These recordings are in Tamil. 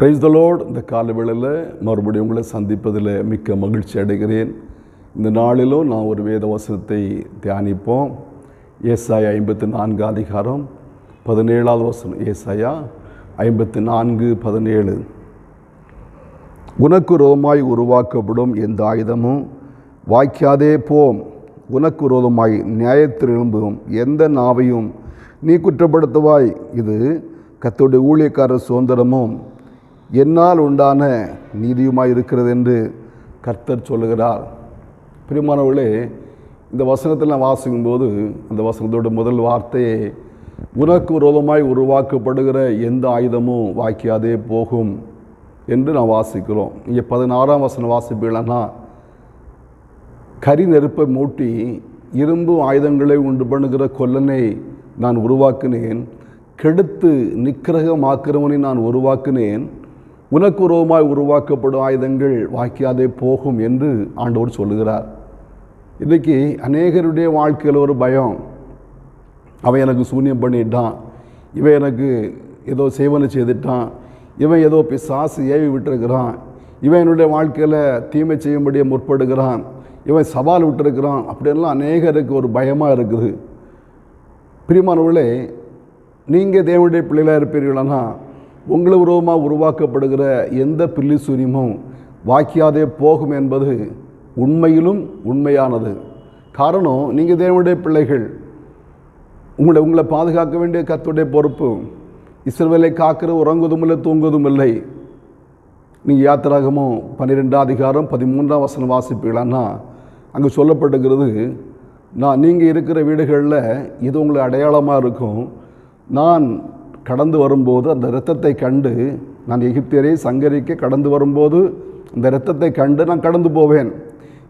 பிரைஸ் இந்த காலவேளையில் மறுபடியும் உங்களை சந்திப்பதில் மிக்க மகிழ்ச்சி அடைகிறேன். இந்த நாளிலும் நான் ஒரு வேத வசனத்தை தியானிப்போம். ஏசாயா ஐம்பத்தி நான்கு அதிகாரம் பதினேழாவது வசனம். ஏசாயா ஐம்பத்தி நான்கு பதினேழு. உனக்கு ரோமாய் உருவாக்கப்படும் எந்த ஆயுதமும் வாய்க்காதே போம். உனக்கு ரோதமாய் நியாயத்தில் எழும்பும் எந்த நாவையும் நீ குற்றப்படுத்துவாய். இது கத்தோடைய ஊழியக்கார சுதந்திரமும் என்னால் உண்டான நீதியுமாய் இருக்கிறது என்று கர்த்தர் சொல்லுகிறார். பிரியமானவர்களே இந்த வசனத்தில் நான் வாசிக்கும்போது அந்த வசனத்தோட முதல் வார்த்தையே உனக்கு விரோதமாய் உருவாக்கப்படுகிற எந்த ஆயுதமும் வாய்க்காதே போகும் என்று நான் வாசிக்கிறோம். இங்கே பதினாறாம் வசனம் வாசிப்பீங்களா கரி நெருப்பை மூட்டி இரும்பு ஆயுதங்களை உண்டு பண்ணுகிற கொல்லனை நான் உருவாக்கினேன். கெடுத்து நிக்கிரகமாக்கிறவனை நான் உருவாக்கினேன். உனக்கு உருவமாய் உருவாக்கப்படும் ஆயுதங்கள் வாய்க்காதே போகும் என்று ஆண்டவர் சொல்லுகிறார். இன்றைக்கி அநேகருடைய வாழ்க்கையில் ஒரு பயம். அவன் எனக்கு சூன்யம் பண்ணிட்டான். இவன் எனக்கு ஏதோ சேவனை செய்துட்டான். இவன் ஏதோ பிசாசு ஏவி விட்டுருக்கிறான். இவன் என்னுடைய வாழ்க்கையில் தீமை செய்யும்படியே முற்படுகிறான். இவன் சவால் விட்டுருக்கிறான். அப்படின்லாம் அநேகருக்கு ஒரு பயமாக இருக்குது. பிரிமானவர்களே நீங்கள் தேவனுடைய பிள்ளைகளாக இருப்பீர்களானா உங்களை உருவமாக உருவாக்கப்படுகிற எந்த பில்லி சூரியமும் வாக்கியாதே போகும் என்பது உண்மையிலும் உண்மையானது. காரணம் நீங்கள் தேவனுடைய பிள்ளைகள். உங்களை உங்களை பாதுகாக்க வேண்டிய கத்துடைய பொறுப்பு. இஸ்ரவேலை காக்கிற உறங்குவதும் இல்லை தூங்குவதும் இல்லை. நீங்கள் யாத்திராகமும் பன்னிரெண்டாம் அதிகாரம் பதிமூன்றாம் வசனம் வாசிப்பீங்களான்னா அங்கே சொல்லப்பட்டுக்கிறது நான் நீங்கள் இருக்கிற வீடுகளில் இது உங்களை அடையாளமாக இருக்கும். நான் கடந்து வரும்போது அந்த இரத்தத்தை கண்டு நான் எகிப்தியரை சங்கரிக்க கடந்து வரும்போது அந்த இரத்தத்தை கண்டு நான் கடந்து போவேன்.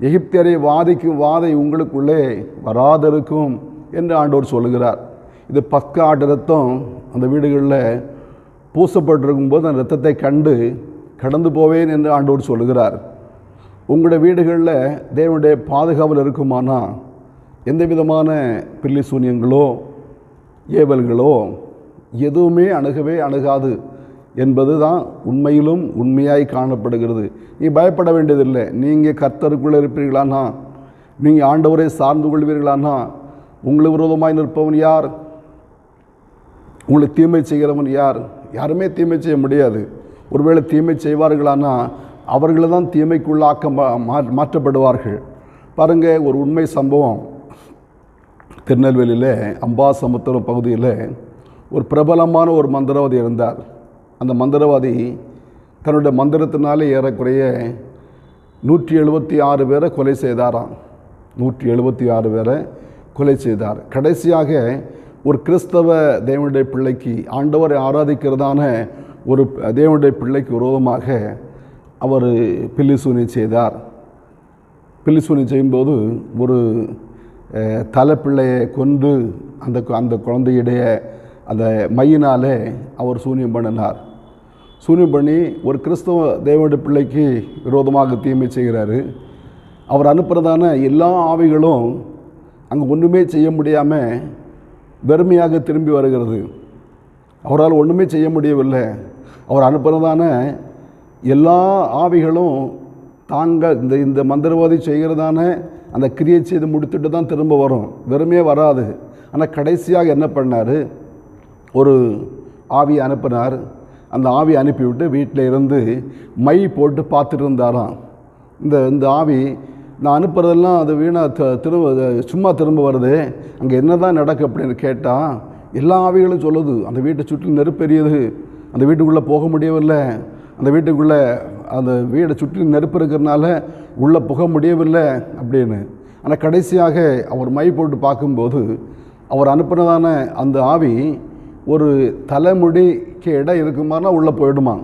எகிப்தியரை வாதிக்கும் வாதை உங்களுக்குள்ளே வராதிருக்கும் என்று ஆண்டவர் சொல்லுகிறார். இது பக்க ஆட்டு ரத்தம் அந்த வீடுகளில் பூசப்பட்டிருக்கும்போது அந்த ரத்தத்தை கண்டு கடந்து போவேன் என்று ஆண்டவர் சொல்லுகிறார். உங்களுடைய வீடுகளில் தேவனுடைய பாதுகாவல் இருக்குமானா எந்த விதமான பில்லி சூன்யங்களோ ஏவல்களோ எதுவுமே அணுகவே அணுகாது என்பது தான் உண்மையிலும் உண்மையாய் காணப்படுகிறது. நீ பயப்பட வேண்டியதில்லை. நீங்கள் கர்த்தருக்குள்ளே இருப்பீர்களானா? நீங்கள் ஆண்டவரை சார்ந்து கொள்வீர்களானா? உங்களை விரோதமாய் நிற்பவன் யார்? உங்களை தீமை செய்கிறவன் யார்? யாருமே தீமை செய்ய முடியாது. ஒருவேளை தீமை செய்வார்களானா? அவர்களை தான் தீமைக்குள்ளாக்க மா மாற்றப்படுவார்கள். பாருங்கள் ஒரு உண்மை சம்பவம். திருநெல்வேலியில் அம்பாசமுத்திரம் பகுதியில் ஒரு பிரபலமான ஒரு மந்திரவாதி இருந்தார். அந்த மந்திரவாதி தன்னுடைய மந்திரத்தினாலே ஏறக்குறைய நூற்றி எழுபத்தி ஆறு பேரை கொலை செய்தாராம். நூற்றி எழுபத்தி ஆறு பேரை கொலை செய்தார். கடைசியாக ஒரு கிறிஸ்தவ தேவனுடைய பிள்ளைக்கு ஆண்டவரை ஆராதிக்கிறதான ஒரு தேவனுடைய பிள்ளைக்கு விரோதமாக அவர் பில்லிசூனி செய்தார். பில்லிசூனி செய்யும்போது ஒரு தலைப்பிள்ளையை கொன்று அந்த அந்த குழந்தையுடைய அந்த மையினாலே அவர் சூன்யம் பண்ணினார். சூன்யம் பண்ணி ஒரு கிறிஸ்தவ தேவனுடைய பிள்ளைக்கு விரோதமாக தீமை செய்கிறாரு. அவர் அனுப்புகிறதான எல்லா ஆவிகளும் அங்கே ஒன்றுமே செய்ய முடியாமல் வெறுமையாக திரும்பி வருகிறது. அவரால் ஒன்றுமே செய்ய முடியவில்லை. அவர் அனுப்புகிறதான எல்லா ஆவிகளும் தாங்கள் இந்த இந்த மந்திரவாதி செய்கிறதான அந்த கிரியை செய்து முடித்துட்டு தான் திரும்ப வரும். வெறுமையே வராது. ஆனால் கடைசியாக என்ன பண்ணார்? ஒரு ஆவி அனுப்பினார். அந்த ஆவி அனுப்பிவிட்டு வீட்டில் இருந்து மை போட்டு பார்த்துட்டு இருந்தாராம் இந்த இந்த ஆவி நான் அனுப்புறதெல்லாம் அது வீணாக திரும்ப சும்மா திரும்ப வருது அங்கே என்ன தான் நடக்கு அப்படின்னு கேட்டால் எல்லா ஆவிகளும் சொல்லுது அந்த வீட்டை சுற்றி நெருப்பெரியது அந்த வீட்டுக்குள்ளே போக முடியவில்லை அந்த வீட்டுக்குள்ளே அந்த வீடை சுற்றி நெருப்பு இருக்கிறனால உள்ளே புக முடியவில்லை அப்படின்னு. ஆனால் கடைசியாக அவர் மை போட்டு பார்க்கும்போது அவர் அனுப்பினதான அந்த ஆவி ஒரு தலைமுடிக்கு இடம் இருக்குமானா உள்ளே போயிடுமா?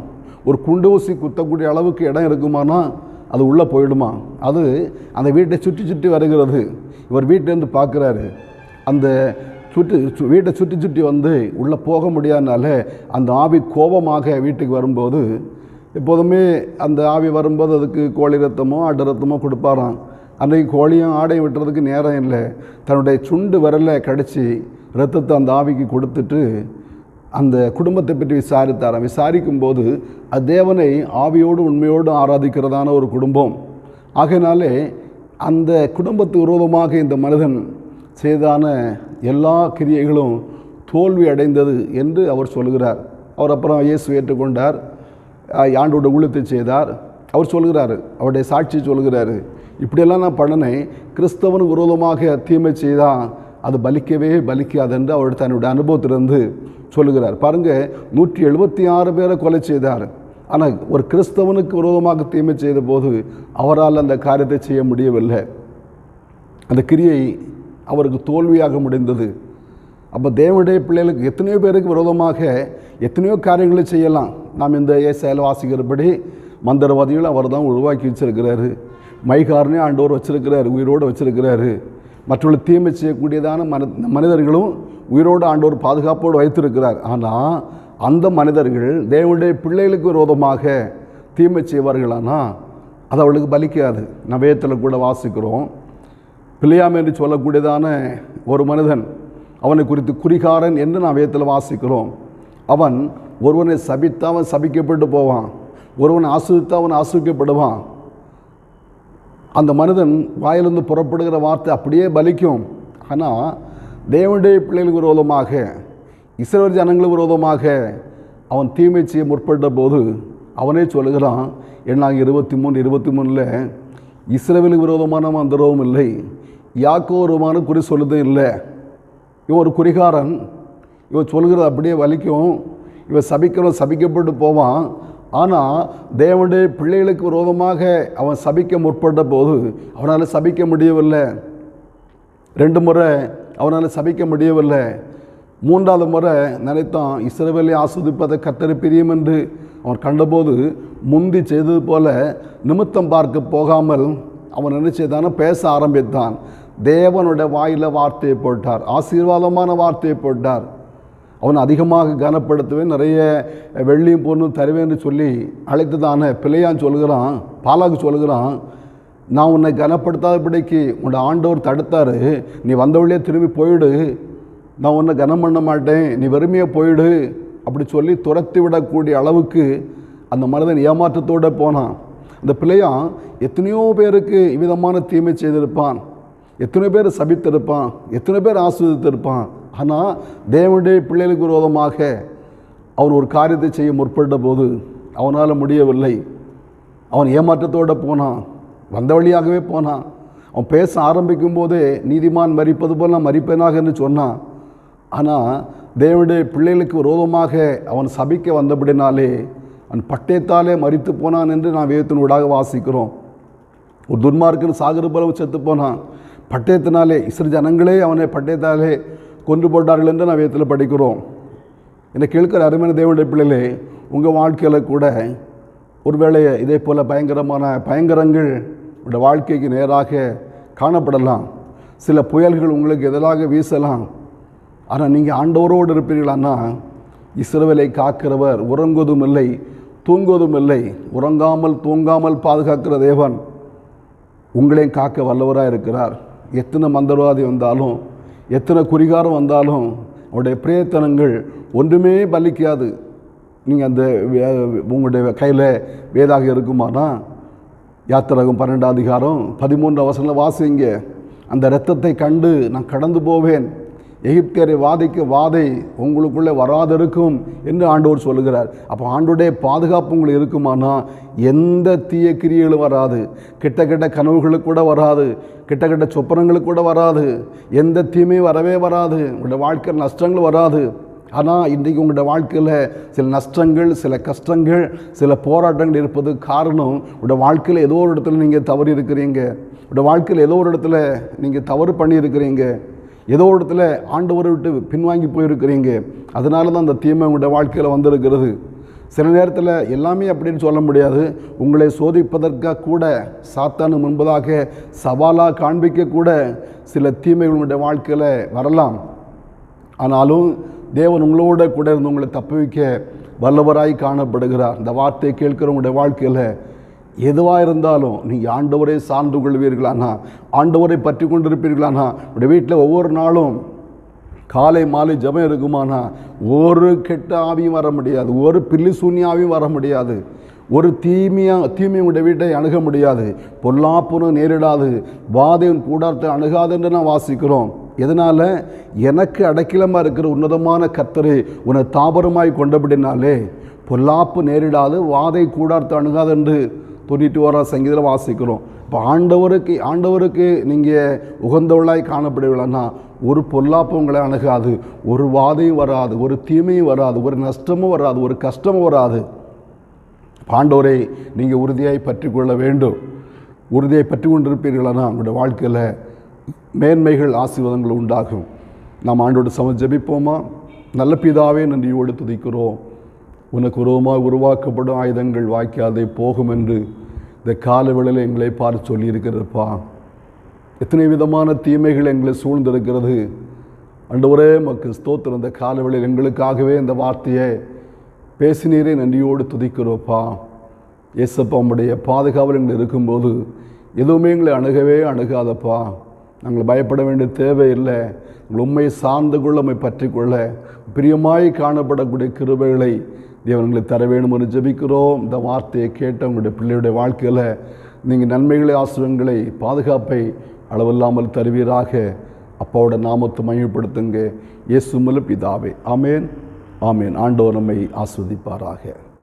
ஒரு குண்டு ஊசி குத்தக்கூடிய அளவுக்கு இடம் இருக்குமானா அது உள்ளே போயிடுமா? அது அந்த வீட்டை சுற்றி சுற்றி வருகிறது. இவர் வீட்டிலேருந்து பார்க்குறாரு. அந்த சுற்றி வீட்டை சுற்றி சுற்றி வந்து உள்ளே போக முடியாதனால அந்த ஆவி கோபமாக வீட்டுக்கு வரும்போது எப்போதுமே அந்த ஆவி வரும்போது அதுக்கு கோழி ரத்தமோ ஆட்டு ரத்தமோ கொடுப்பாராம். அன்றைக்கு கோழியும் ஆடையும் விட்டுறதுக்கு நேரம் இல்லை. தன்னுடைய சுண்டு விரலை கடித்து ரத்தத்தை அந்த ஆவிக்கு கொடுத்துட்டு அந்த குடும்பத்தை பற்றி விசாரித்தாராம். விசாரிக்கும்போது போது தேவனை ஆவியோடு உண்மையோடு ஆராதிக்கிறதான ஒரு குடும்பம். ஆகையினாலே அந்த குடும்பத்து விரோதமாக இந்த மனிதன் செய்தான எல்லா கிரியைகளும் தோல்வி அடைந்தது என்று அவர் சொல்கிறார். அவர் அப்புறம் இயேசு ஏற்றுக்கொண்டார். ஆண்டோட ஊழியத்தை செய்தார். அவர் சொல்கிறாரு அவருடைய சாட்சி சொல்கிறாரு. இப்படியெல்லாம் நான் பண்ணனை கிறிஸ்தவனுக்கு விரோதமாக தீமை செய்தான். அது பலிக்கவே பலிக்காது என்று அவர் தன்னுடைய அனுபவத்திலிருந்து சொல்லுகிறார். பாருங்க நூற்றி எழுபத்தி ஆறு பேரை கொலை செய்தார். ஆனால் ஒரு கிறிஸ்தவனுக்கு விரோதமாக தீமை செய்த போது அவரால் அந்த காரியத்தை செய்ய முடியவில்லை. அந்த கிரியை அவருக்கு தோல்வியாக முடிந்தது. அப்போ தேவனுடைய பிள்ளைகளுக்கு எத்தனையோ பேருக்கு விரோதமாக எத்தனையோ காரியங்களை செய்யலாம். நாம் இந்த செயல் வாசிக்கிறபடி மந்திரவாதிகள் அவர் தான் உருவாக்கி வச்சிருக்கிறாரு. மைகாரனே ஆண்டோர் வச்சிருக்கிறாரு உயிரோடு வச்சிருக்கிறாரு. மற்றவர்கள் தீமை செய்யக்கூடியதான மன மனிதர்களும் உயிரோடு ஆண்டோர் பாதுகாப்போடு வைத்திருக்கிறார். ஆனால் அந்த மனிதர்கள் தேவனுடைய பிள்ளைகளுக்கு விரோதமாக தீமை செய்வார்களானா? அது அவளுக்கு பலிக்காது. நவயத்தில் கூட வாசிக்கிறோம். பிள்ளையாம் என்று சொல்லக்கூடியதான ஒரு மனிதன் அவனை குறித்து குறிகாரன் என்று நவயத்தில் வாசிக்கிறோம். அவன் ஒருவனை சபித்தா அவன் சபிக்கப்பட்டு போவான். ஒருவனை ஆசிரித்தா அவன் ஆசிரிக்கப்படுவான் அந்த மனிதன் வாயிலிருந்து புறப்படுகிற வார்த்தை அப்படியே பலிக்கும். ஆனால் தேவனுடைய பிள்ளைகளுக்கு விரோதமாக இஸ்ரவேல் ஜனங்களுக்கு விரோதமாக அவன் தீமை செய்ய முற்பட்ட போது அவனே சொல்லுகிறான் எண்ணாங்க இருபத்தி மூணு இருபத்தி மூணில் இஸ்ரவேலுக்கு விரோதமான மந்திரவும் இல்லை யாக்கோ ஒருமான குறி சொல்லுதும் இல்லை. இவன் ஒரு குறிகாரன். இவன் சொல்கிறது அப்படியே வலிக்கும். இவன் சபிக்கிறவன் சபிக்கப்பட்டு போவான். ஆனால் தேவனுடைய பிள்ளைகளுக்கு விரோதமாக அவன் சபிக்க முற்பட்ட போது அவனால் சபிக்க முடியவில்லை. ரெண்டு முறை அவனால் சபிக்க முடியவில்லை. மூன்றாவது முறை நினைத்தான் இஸ்ரவேலை ஆஸ்வதிப்பதை கத்தரி பிரியும் என்று அவன் கண்டபோது முந்தி செய்தது போல நிமித்தம் பார்க்க போகாமல் அவன் என்ன பேச ஆரம்பித்தான். தேவனுடைய வாயில் வார்த்தையை போட்டார் ஆசீர்வாதமான வார்த்தையை போட்டார். அவன் அதிகமாக கனப்படுத்துவேன் நிறைய வெள்ளியும் பொண்ணும் தருவேன் என்று சொல்லி அழைத்ததான பிள்ளையான் சொல்கிறான் பாலாக்கு சொல்கிறான் நான் உன்னை கனப்படுத்தாதபடிக்கு உன்னோட ஆண்டவர் தடுத்தாரு. நீ வந்த வழியே திரும்பி போயிடு. நான் உன்னை கனம் பண்ண மாட்டேன். நீ வெறுமையாக போயிடு. அப்படி சொல்லி துரத்தி விடக்கூடிய அளவுக்கு அந்த மனிதன் ஏமாற்றத்தோடு போனான். அந்த பிள்ளையான் எத்தனையோ பேருக்கு இவ்விதமான தீமை செய்திருப்பான். எத்தனை பேர் சபித்திருப்பான். எத்தனை பேர் ஆஸ்வதித்திருப்பான் ஆனால் தேவனுடைய பிள்ளைகளுக்கு விரோதமாக அவன் ஒரு காரியத்தை செய்ய முற்பட்ட போது அவனால் முடியவில்லை. அவன் ஏமாற்றத்தோடு போனான். வந்த வழியாகவே போனான். அவன் பேச ஆரம்பிக்கும் போதே நீதிமான் மறிப்பது போல் நான் மறிப்பேனாக என்று சொன்னான். ஆனால் தேவனுடைய பிள்ளைகளுக்கு விரோதமாக அவன் சபிக்க வந்தபடினாலே அவன் பட்டயத்தாலே மறித்து போனான் என்று நான் வேதத்தின் ஊடாக வாசிக்கிறோம். ஒரு துன்மார்க்கன் சாகர போல செத்து போனான். பட்டயத்தினாலே இஸ்ர ஜனங்களே அவனை பட்டயத்தாலே கொன்று போட்டார்கள் என்று நான் வேதத்தில் படிக்கிறோம். என்னை கேட்கிற அருமையான தேவனுடைய பிள்ளைகளே உங்கள் வாழ்க்கையில் கூட ஒருவேளை இதே போல் பயங்கரமான பயங்கரங்கள் உங்களுடைய வாழ்க்கைக்கு நேராக காணப்படலாம். சில புயல்கள் உங்களுக்கு எதிராக வீசலாம். ஆனால் நீங்கள் ஆண்டவரோடு இருப்பீர்களானா இஸ்ரவேலை காக்கிறவர் உறங்குவதும் இல்லை தூங்குவதும் இல்லை உறங்காமல் தூங்காமல் பாதுகாக்கிற தேவன் உங்களையும் காக்க வல்லவராக இருக்கிறார். எத்தனை மந்திரவாதி வந்தாலும் எத்தனை குறிகாரம் வந்தாலும் அவருடைய பிரயத்தனங்கள் ஒன்றுமே பலிக்காது. நீங்கள் அந்த வே- உங்களுடைய கையில் வேதாக இருக்குமானா? யாத்திரகம் பன்னெண்டாம் அதிகாரம் பதிமூன்று அவசரம் வாசிங்க. அந்த இரத்தத்தை கண்டு நான் கடந்து போவேன். எகிப்தியரை வாதைக்கு வாதை உங்களுக்குள்ளே வராதிருக்கும் என்று ஆண்டவர் சொல்லுகிறார். அப்போ ஆண்டோடைய பாதுகாப்பு உங்களுக்கு இருக்குமானா? எந்த தீய கிரியைகளும் வராது. கிட்ட கிட்ட கனவுகளுக்கு கூட வராது. கிட்ட கிட்ட சொப்பனங்களுக்கு கூட வராது. எந்த தீமையும் வரவே வராது. உங்களுடைய வாழ்க்கையில் நஷ்டங்கள் வராது. ஆனால் இன்றைக்கு உங்களோட வாழ்க்கையில் சில நஷ்டங்கள் சில கஷ்டங்கள் சில போராட்டங்கள் இருப்பது காரணம் உங்களோட வாழ்க்கையில் ஏதோ ஒரு இடத்துல நீங்கள் தவறி இருக்கிறீங்க உங்களோட வாழ்க்கையில் ஏதோ ஒரு இடத்துல நீங்கள் தவறு பண்ணியிருக்கிறீங்க. ஏதோ ஒரு இடத்துல ஆண்டவரை விட்டு பின்வாங்கி போயிருக்கிறீங்க. அதனால தான் அந்த தீமை உங்களுடைய வாழ்க்கையில் வந்திருக்கிறது. சில நேரத்தில் எல்லாமே அப்படின்னு சொல்ல முடியாது. உங்களை சோதிப்பதற்காக கூட சாத்தானு முன்பதாக சவாலாக காண்பிக்க கூட சில தீமைகள் உங்களுடைய வாழ்க்கையில் வரலாம். ஆனாலும் தேவன் உங்களோட கூட இருந்து உங்களை தப்புவிக்க வல்லவராய் காணப்படுகிறார். இந்த வார்த்தையை கேட்குறவங்களுடைய வாழ்க்கையில் எதுவாக இருந்தாலும் நீங்கள் ஆண்டவரை சார்ந்து கொள்வீர்களானா ஆண்டவரை பற்றி கொண்டிருப்பீர்களானா உங்களுடைய வீட்டில் ஒவ்வொரு நாளும் காலை மாலை ஜபம் இருக்குமானா ஒரு கெட்ட ஆவியும் வர முடியாது. ஒரு பில்லி சூன்யாவையும் வர முடியாது. ஒரு தீமையா தீமையுடைய வீட்டை அணுக முடியாது. பொல்லாப்புனும் நேரிடாது. வாதையும் கூடாரத்தை அணுகாதுன்னு நான் வாசிக்கிறோம். எதனால்? எனக்கு அடைக்கலமாக இருக்கிற உன்னதமான கத்தரை உன்னை தாபரமாய் கொண்டபடினாலே பொல்லாப்பு நேரிடாது வாதை கூடாரத்தை அணுகாது என்று தொண்ணூற்றி ஓராம் சங்கீதத்தில் வாசிக்கிறோம். இப்போ ஆண்டவருக்கு ஆண்டவருக்கு நீங்கள் உகந்தவளாய் காணப்படுவீங்களா ஒரு பொல்லாப்பு உங்களை அணுகாது ஒரு வாதையும் வராது ஒரு தீமையும் வராது ஒரு நஷ்டமும் வராது ஒரு கஷ்டமும் வராது. ஆண்டவரை நீங்கள் உறுதியாய் பற்றி கொள்ள வேண்டும். உறுதியை பற்றி கொண்டிருப்பீர்களானா உங்களுடைய வாழ்க்கையில் மேன்மைகள் ஆசீர்வாதங்கள் உண்டாகும். நாம் ஆண்டோடு சம ஜெபிப்போமா? நல்ல பிதாவே நன்றியோடு துதிக்கிறோம். உனக்கு உருவமாக உருவாக்கப்படும் ஆயுதங்கள் வாய்க்காதே போகும் என்று இந்த காலவேளையில் எங்களை பார்த்து சொல்லியிருக்கிறப்பா எத்தனை விதமான தீமைகள் எங்களை சூழ்ந்திருக்கிறது. ஒரே மக்கள் ஸ்தோத்திரம். இந்த காலவேளையில் எங்களுக்காகவே இந்த வார்த்தையை பேசினீரே நன்றியோடு துதிக்கிறோப்பா. ஏசப்பா உடைய பாதுகாவல் எங்களை இருக்கும்போது எதுவுமே எங்களை அணுகவே அணுகாதப்பா. நாங்கள் பயப்பட வேண்டிய தேவையில்லை. உங்கள் உண்மை சார்ந்து கொள்ள உண்மை பற்றி கொள்ள பிரியமாய் காணப்படக்கூடிய கிருபைகளை தேவன்களை தர வேண்டும் என்று ஜெபிக்கிறோம். இந்த வார்த்தையை கேட்ட உங்களுடைய பிள்ளையுடைய வாழ்க்கையில் நீங்கள் நன்மைகளை ஆசிரியங்களை பாதுகாப்பை அளவில்லாமல் தருவீராக. அப்பாவோட நாமத்தை மையப்படுத்துங்க இயேசு மூலம் பிதாவே. ஆமேன். ஆமேன். ஆண்டவர் நம்மை ஆஸ்வதிப்பாராக.